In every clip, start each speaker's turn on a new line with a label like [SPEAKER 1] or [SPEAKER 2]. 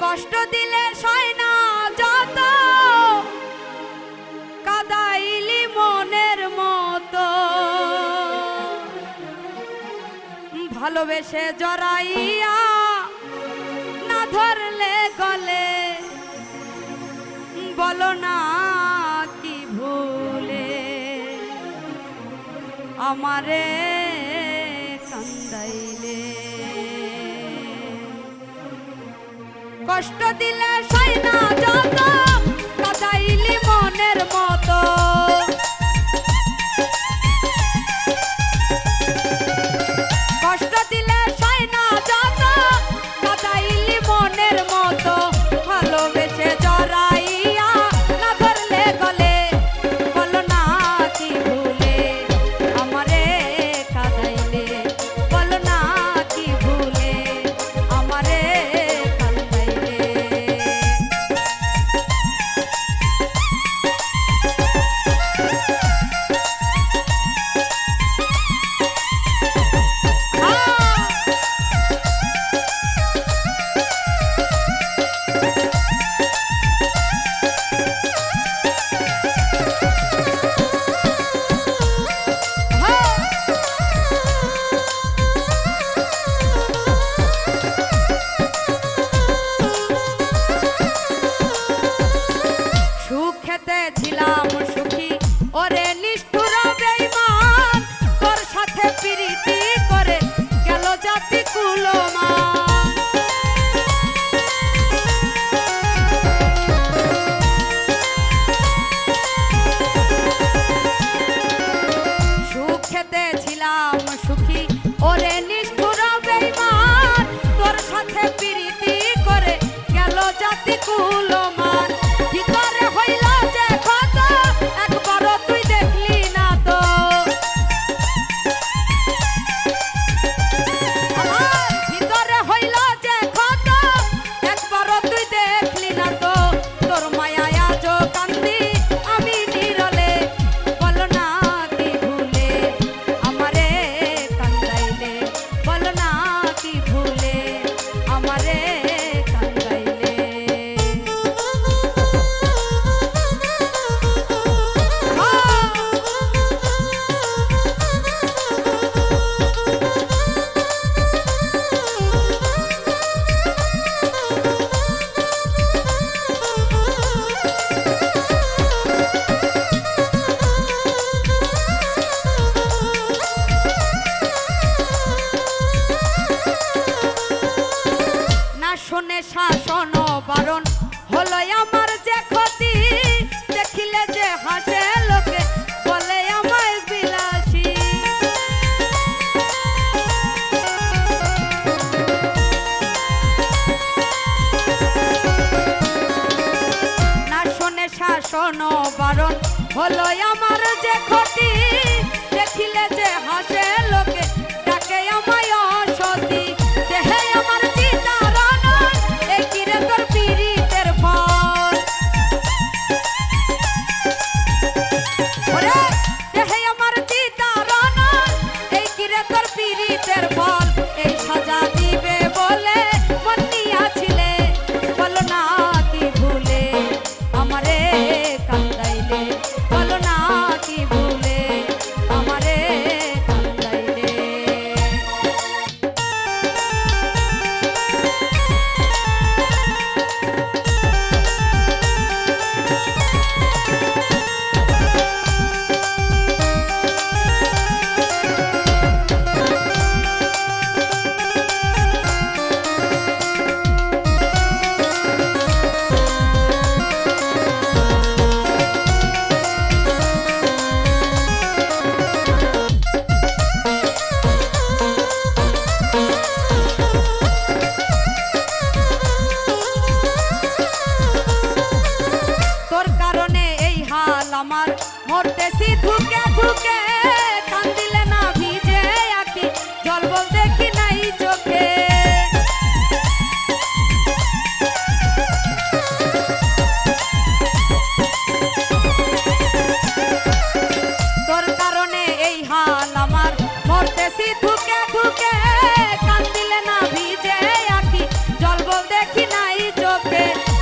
[SPEAKER 1] কষ্ট দিলে সয় না যত। কাদাইলি মনের মতো। ভালোবেসে জড়াইয়া না ধরলে গলে। বলো না কি ভুলে। আমারে কান্দাইলে। কষ্ট দিলে সয় না যত দর্শন বারণ হলো আমার যে ক্ষতি। দেখিলে যে হাসে লোকে, ডাকে আমায় অসতি। দেহে আমার চিতারণ এই কিরে তোর পীড়িতের ফল দেহে আমার চিতারণ এই কিরে তোর পীড়িতের ফল এই সাজা দিবে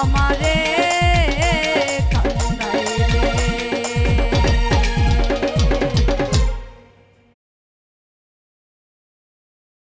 [SPEAKER 1] আমারে